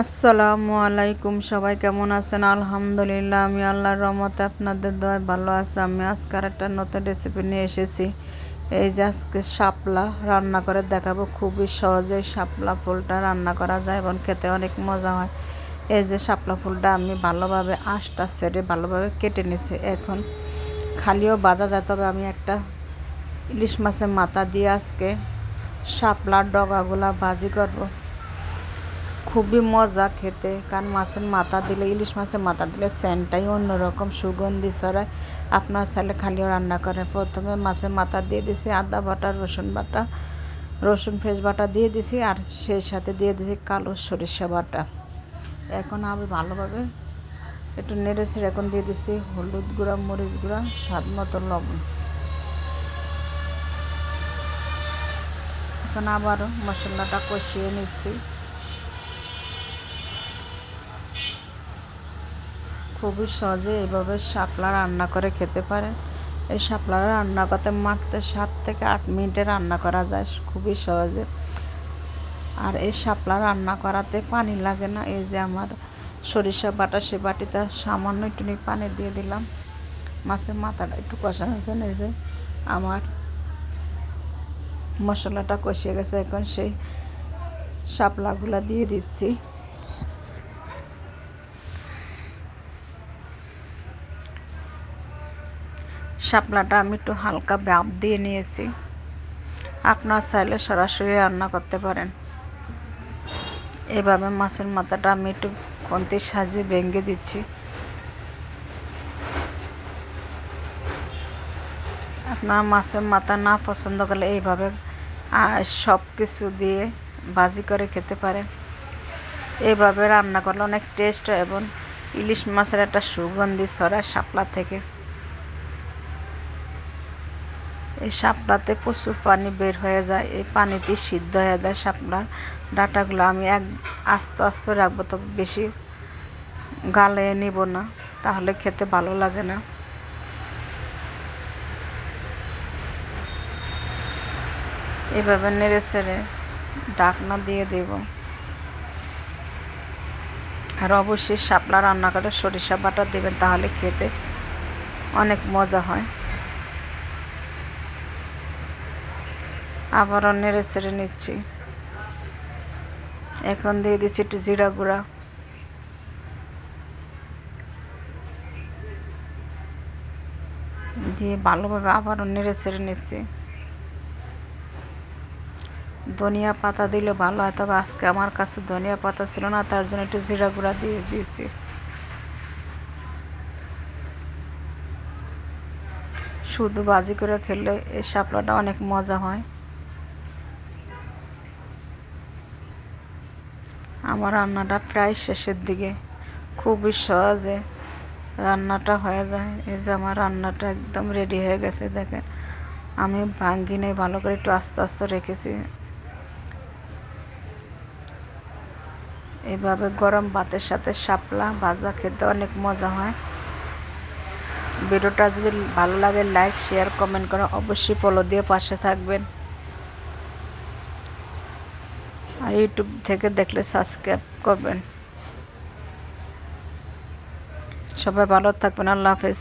আসসালামু আলাইকুম, সবাই কেমন আছেন? আলহামদুলিল্লাহ, আমি আল্লাহর রহমতে আপনাদের দয় ভালো আছে। আমি আজকের একটা নতুন রেসিপি নিয়ে এসেছি। এই যে আজকে শাপলা রান্না করে দেখাবো। খুবই সহজে শাপলা ফুলটা রান্না করা যায় এবং খেতে অনেক মজা হয়। এই যে শাপলা ফুলটা আমি ভালোভাবে আঁশটা সেরে ভালোভাবে কেটে নিয়েছি। এখন খালিও বাজা যায়, তবে আমি একটা ইলিশ মাছের মাথা দিয়ে আজকে শাপলার ডগাগুলা ভাজি করব। খুবই মজা খেতে। কারণ মাছের মাথা দিলে, ইলিশ মাছের মাথা দিলে সেন্টটাই অন্যরকম, সুগন্ধি ছড়ায়। আপনার ছেলে খালিও রান্না করে। প্রথমে মাছের মাথা দিয়ে দিছি আদা বাটা, রসুন বাটা, রসুন ফ্রেশ বাটা দিয়ে দিছি, আর সেই সাথে দিয়ে দিছি কালো সরিষা বাটা। এখন আমি ভালোভাবে একটু নেড়েছি এখন দিয়ে দিছি হলুদ গুঁড়া, মরিচ গুঁড়া, স্বাদ মতো লবণ। এখন আবারও মশলাটা কষিয়ে নিচ্ছি। খুবই সহজে এইভাবে শাপলা রান্না করে খেতে পারেন। এই শাপলা রান্না করতে মাত্র সাত থেকে আট মিনিটে রান্না করা যায়, খুবই সহজে। আর এই শাপলা রান্না করাতে পানি লাগে না, এই যে আমার সরিষা বাটা সে বাটিতে সামান্য একটু পানি দিয়ে দিলাম। মাছের মাথাটা একটু কষানোর জন্য এই যে আমার মশলাটা কষিয়ে গেছে, এখন সেই শাপলাগুলো দিয়ে দিচ্ছি। শাপলাটা আমি একটু হালকা ব্যাপ দিয়ে নিয়েছি। আপনার চাইলে সরাসরি রান্না করতে পারেন। এভাবে মাছের মাথাটা আমি একটু কন্তির সাজিয়ে ভেঙে দিচ্ছি। আপনার মাছের মাথা না পছন্দ করলে এইভাবে সব কিছু দিয়ে ভাজি করে খেতে পারেন। এইভাবে রান্না করলে অনেক টেস্ট হয় এবং ইলিশ মাছের একটা সুগন্ধি ছড়ায় শাপলা থেকে। এই শাপলাতে প্রচুর পানি বের হয়ে যায়, এই পানিতে সিদ্ধ হয়ে যায় শাপলার ডাটাগুলো। আমি এক আস্তে আস্তে রাখব, তবে বেশি গালে নিব না, তাহলে খেতে ভালো লাগে না। এভাবে নেড়ে ছেড়ে ডাকনা দিয়ে দেব। আর অবশ্যই শাপলা রান্না করে সরিষা বাটা দেবেন, তাহলে খেতে অনেক মজা হয়। আবারও নেড়ে ছেড়ে নিচ্ছি। এখন দিয়ে দিচ্ছি একটু জিরা গুঁড়া। দিয়ে ভালোভাবে আবারও নেড়ে ছেড়ে নিচ্ছি। ধনিয়া পাতা দিলে ভালো হয়, তবে আজকে আমার কাছে ধনিয়া পাতা ছিল না, তার জন্য একটু জিরা গুঁড়া দিয়ে দিয়েছি। শুধু বাজি করে খেলে এই শাপলাটা অনেক মজা হয়। আমার রান্নাটা প্রায় শেষের দিকে। খুবই সহজে রান্নাটা হয়ে যায়। এই যে আমার রান্নাটা একদম রেডি হয়ে গেছে, দেখেন। আমি ভাঙ্গি নেই ভালো করে একটু আস্তে আস্তে রেখেছি। এভাবে গরম ভাতের সাথে শাপলা ভাজা খেতে অনেক মজা হয়। ভিডিওটা যদি ভালো লাগে লাইক শেয়ার কমেন্ট করে অবশ্যই ফলো দিয়ে পাশে থাকবেন। আর ইউটিউব থেকে দেখলে সাবস্ক্রাইব করবেন। সবাই ভালো থাকবেন আল্লাহ হাফেজ।